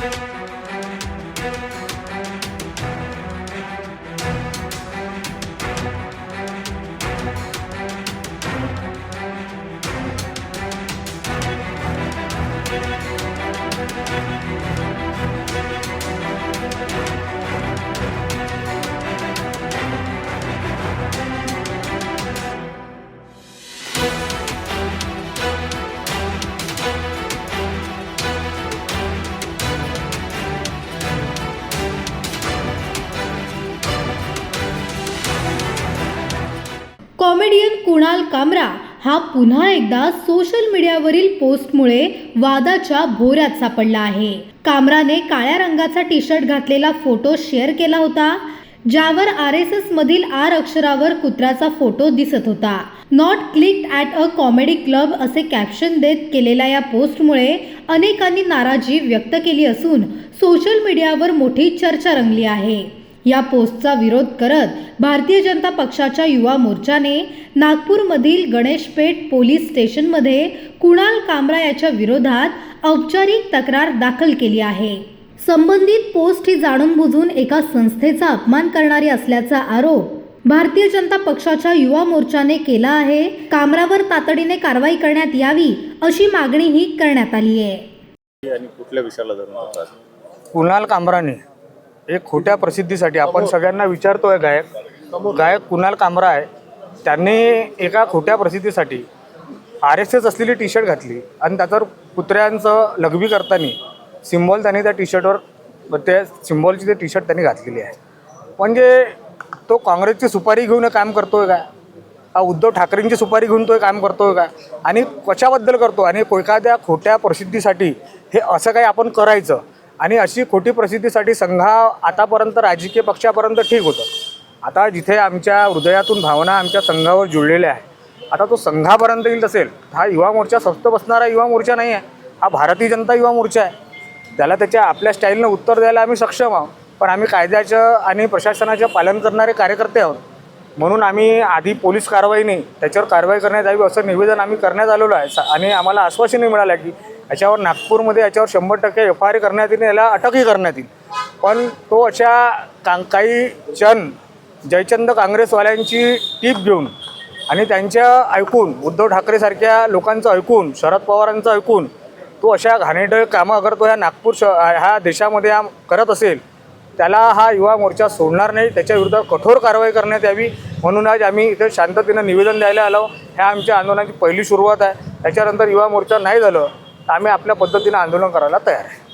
Müzik comedian Kunal कामरा हा पुन्हा एकदा सोशल मीडियावरील पोस्टमुळे वादाच्या भोऱ्यात सापडला आहे. कामराने काळ्या रंगाचा टी शर्ट घातलेला फोटो शेअर केला होता ज्यावर आर एस एस मधील आर अक्षरावर कुत्र्याचा फोटो दिसत होता. Not click at a comedy club असे कॅप्शन देत केलेल्या या पोस्टमुळे अनेकांनी नाराजी व्यक्त केली असून सोशल मीडियावर मोठी चर्चा रंगली आहे. या पोस्टचा विरोध करत भारतीय जनता पक्षाच्या युवा मोर्चाने नागपूरमधील गणेशपेठ पोलीस स्टेशनमध्ये कुणाल कामरा याच्या विरोधात औपचारिक तक्रार दाखल केली आहे. संबंधित पोस्ट ही जाणून बुजून एका संस्थेचा अपमान करणारी असल्याचा आरोप भारतीय जनता पक्षाच्या युवा मोर्चाने केला आहे. कामरावर तातडीने कारवाई करण्यात यावी अशी मागणीही करण्यात आली आहे कुणाल कामराने एक खोट्या प्रसिद्धीसाठी आपण सगळ्यांना विचारतोय गायक. गायक कुणाल कामरा आहे. त्यांनी एका खोट्या प्रसिद्धीसाठी आर एस एस असलेली टी शर्ट घातली आणि त्याच्यावर कुत्र्यांचं लघवी करताना सिम्बॉल त्यांनी त्या टी शर्टवर त्या सिम्बॉलची ते टी शर्ट त्यांनी घातलेली आहे. म्हणजे तो काँग्रेसची सुपारी घेऊन काम करतोय का? हा उद्धव ठाकरेंची सुपारी घेऊन तो काम करतोय का? आणि कशाबद्दल करतो? आणि एखाद्या खोट्या प्रसिद्धीसाठी हे असं काही आपण करायचं? आणि अशी खोटी प्रसिद्धीसाठी संघा आतापर्यंत राजकीय पक्षापर्यंत ठीक होतं. आता जिथे आमच्या हृदयातून भावना आमच्या संघावर जुळलेल्या आहे आता तो संघापर्यंत येईल असेल हा युवा मोर्चा स्वस्त बसणारा युवा मोर्चा नाही आहे. हा भारतीय जनता युवा मोर्चा आहे. त्याला त्याच्या आपल्या स्टाईलनं उत्तर द्यायला आम्ही सक्षम आहोत. पण आम्ही कायद्याचं आणि प्रशासनाचं पालन करणारे कार्यकर्ते आहोत. म्हणून आम्ही आधी पोलीस कारवाई नाही त्याच्यावर कारवाई करण्यात यावी असं निवेदन आम्ही करण्यात आलेलो आहे. आणि आम्हाला आश्वासनही मिळालं की याच्यावर नागपूरमध्ये याच्यावर शंभर टक्के एफ आय आर करण्यात येईल याला अटकही करण्यात येईल. पण तो अशा का काही चंद जयचंद काँग्रेसवाल्यांची टीप घेऊन आणि त्यांच्या ऐकून उद्धव ठाकरेसारख्या लोकांचं ऐकून शरद पवारांचं ऐकून तो अशा घाणेरडे कामं अगर तो ह्या नागपूर श ह्या देशामध्ये हा करत असेल त्याला हा युवा मोर्चा सोडणार नाही त्याच्या विरुद्ध कठोर कारवाई करण्यात यावी म्हणून आज आम्ही इथे शांततेनं निवेदन द्यायला आलो. ह्या आमच्या आंदोलनाची पहिली सुरुवात आहे. त्याच्यानंतर युवा मोर्चा नाही झालं आम्ही आपल्या पद्धतीनं आंदोलन करायला तयार आहे.